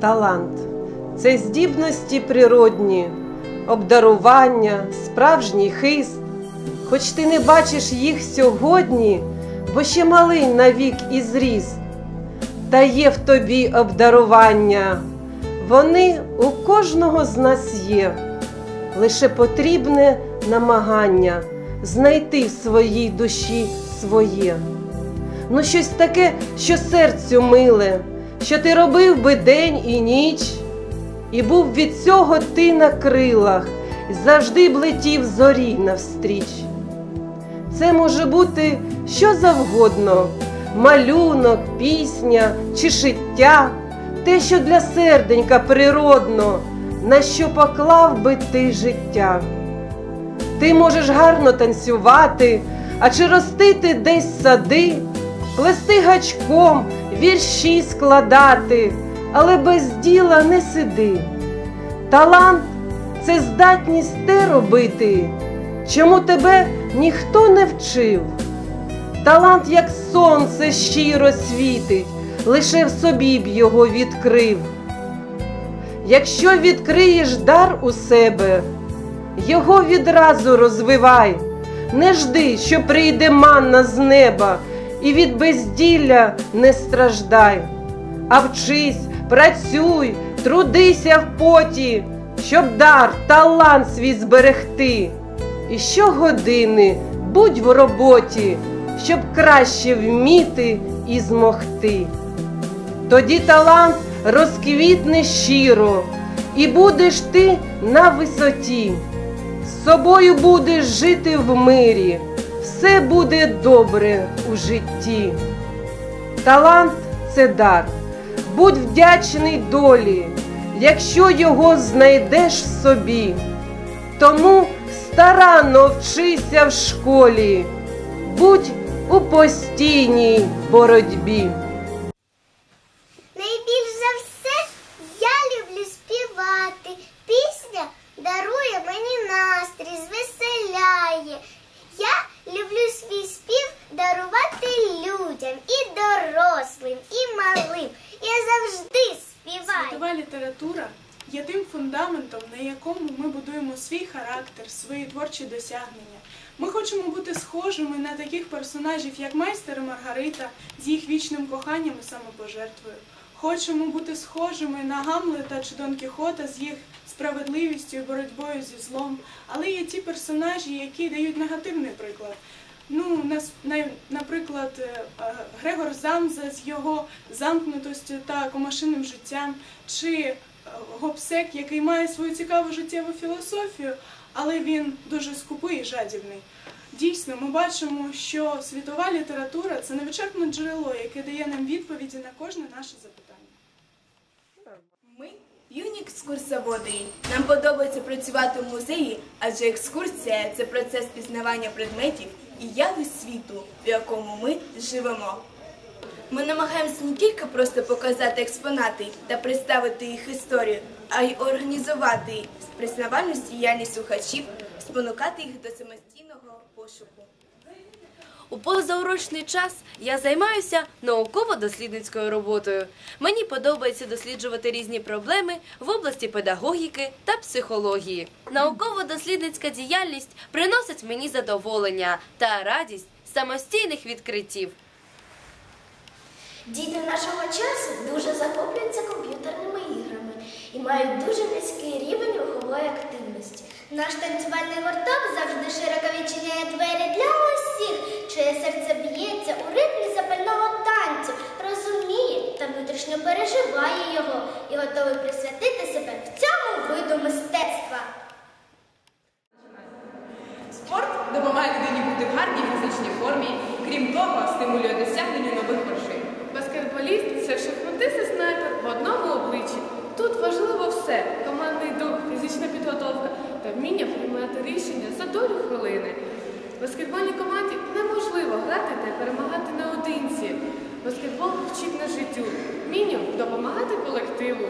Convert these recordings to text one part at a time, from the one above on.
Талант це здібності природні, обдарування, справжній хист. Хоч ти не бачиш їх сьогодні, бо ще малий навік і зріст, та є в тобі обдарування, вони у кожного з нас є, лише потрібне намагання знайти в своїй душі своє. Ну, щось таке, що серцю миле, що ти робив би день і ніч, і був від цього ти на крилах, завжди б летів зорі навстріч. Це може бути що завгодно: малюнок, пісня чи шиття, те, що для серденька природно, на що поклав би ти життя. Ти можеш гарно танцювати, а чи ростити десь сади, плести гачком, вірші складати, але без діла не сиди. Талант це здатність те робити, чому тебе ніхто не вчив. Талант, як сонце, щиро світить, лише в собі б його відкрив. Якщо відкриєш дар у себе, його відразу розвивай, не жди, що прийде манна з неба, і від безділля не страждай, а вчись, працюй, трудися в поті, щоб дар, талант свій зберегти. І щогодини будь в роботі, щоб краще вміти і змогти. Тоді талант розквітне щиро, і будеш ти на висоті. З собою будеш жити в мирі, все буде добре у житті. Талант це дар, будь вдячний долі, якщо його знайдеш собі. Тому старанно вчися в школі, будь у постійній боротьбі. Найбільш за все я люблю співати. Пісня дарує мені настрій, звеселяє. Я люблю свій спів дарувати людям і дорослим, і малим. Я завжди співаю. Світова література є тим фундаментом, на якому ми будуємо свій характер, свої творчі досягнення. Ми хочемо бути схожими на таких персонажів, як майстер і Маргарита з їх вічним коханням і самопожертвою. Хочемо бути схожими на Гамлета чи Дон Кіхота з їх справедливістю і боротьбою зі злом. Але є ті персонажі, які дають негативний приклад. Ну, наприклад, е, Грегор Замза з його замкнутостю та комашиним життям, чи е, Гобсек, який має свою цікаву життєву філософію, але він дуже скупий і жадібний. Дійсно, ми бачимо, що світова література це невичерпне джерело, яке дає нам відповіді на кожне наше запитання. Ми юні екскурсоводи. Нам подобається працювати в музеї, адже екскурсія це процес пізнавання предметів і яви світу, в якому ми живемо. Ми намагаємося не тільки просто показати експонати та представити їх історію, а й організувати признавальну діяльність слухачів, спонукати їх до самостійного пошуку. У позаурочний час я займаюся науково-дослідницькою роботою. Мені подобається досліджувати різні проблеми в області педагогіки та психології. Науково-дослідницька діяльність приносить мені задоволення та радість самостійних відкриттів. Діти нашого часу дуже захоплюються комп'ютерними іграми і мають дуже низький рівень рухової активності. Наш танцювальний гурток завжди широко відчиняє двері для чиє серце б'ється у ритмі запального танцю, розуміє та внутрішньо переживає його і готовий присвятити себе в цьому виду мистецтва. Спорт допомагає людині бути в гарній фізичній формі, крім того, стимулює досягнення нових вершин. Баскетболіст це шахматистий снайпер в одному обличчі. Тут важливо все: командний дух, фізична підготовка та вміння приймати рішення за долю хвилини. В баскетбольній команді неможливо грати та перемагати наодинці. Баскетбол вчить на життю, вмінню допомагати колективу,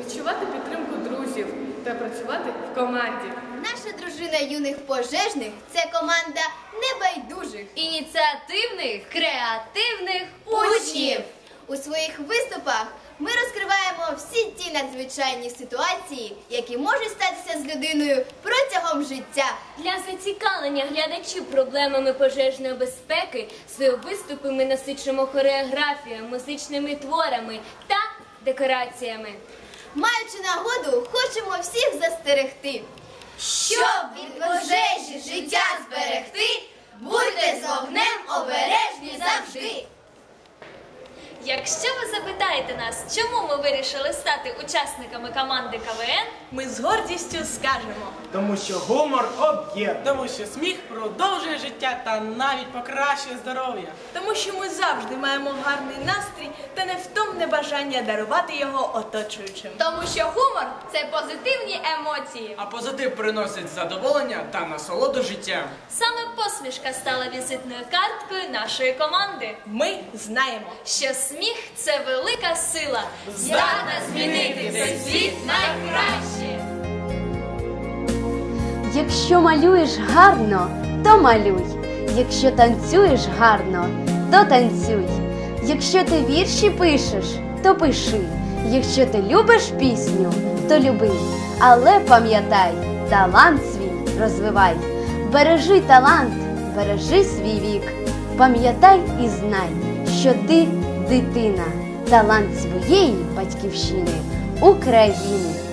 відчувати підтримку друзів та працювати в команді. Наша дружина юних пожежних це команда небайдужих Ініціативних, креативних учнів. У своїх виступах ми розкриваємо всі ті надзвичайні ситуації, які можуть статися з людиною протягом життя. Для зацікавлення глядачів проблемами пожежної безпеки свої виступи ми насичимо хореографією, музичними творами та декораціями. Маючи нагоду, хочемо всіх застерегти. Щоб від пожежі життя зберегти, будьте з вогнем обережні завжди. Якщо ви запитаєте нас, чому ми вирішили стати учасниками команди КВН, Ми з гордістю скажемо. Тому що гумор об'єднує. Тому що сміх продовжує життя та навіть покращує здоров'я. Тому що ми завжди маємо гарний настрій та невтомне бажання дарувати його оточуючим. Тому що гумор це позитивні емоції. А позитив приносить задоволення та насолоду життя. саме посмішка стала візитною карткою нашої команди. Ми знаємо. Що сміх це велика сила, здатна змінити цей світ найкраще. Якщо малюєш гарно, то малюй. Якщо танцюєш гарно, то танцюй. Якщо ти вірші пишеш, то пиши. Якщо ти любиш пісню, то люби. Але пам'ятай, талант свій розвивай. Бережи талант, бережи свій вік. Пам'ятай і знай, що ти дитина, талант своєї батьківщини, України.